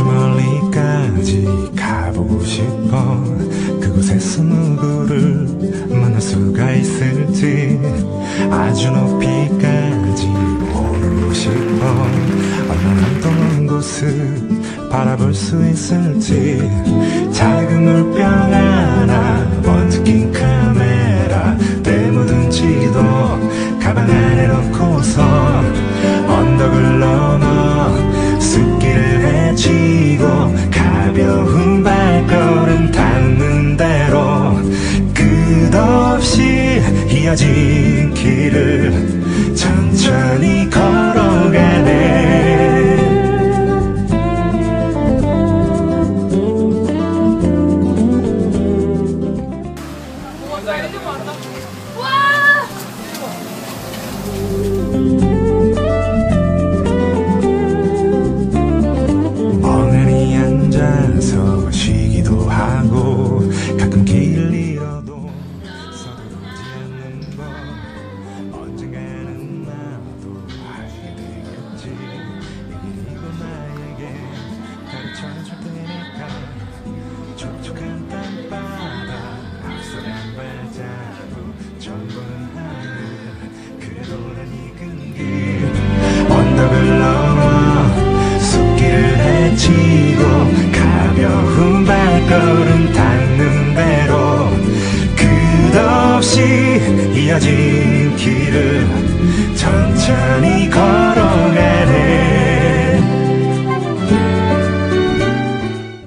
아주 멀리까지 가보고 싶어. 그곳에서 누구를 만날 수가 있을지 아주 높이까지 오르고 싶어. 얼마나 더 먼 곳을 바라볼 수 있을지. 작은 물병 하나 번지킨 카메라 내 모든 지도 가방 안에 넣고서 이어진 길을 천천히 걸어가네 와! 멍하니 앉아서 쉬기도 가르쳐줄 테니까 촉촉한 땅바닥 앞서간 발자국 전부는 하늘 그래도 난 익은 길. 언덕을 넘어 숲길을 헤치고 가벼운 발걸음 닿는 대로 끝없이 이어진 길을 천천히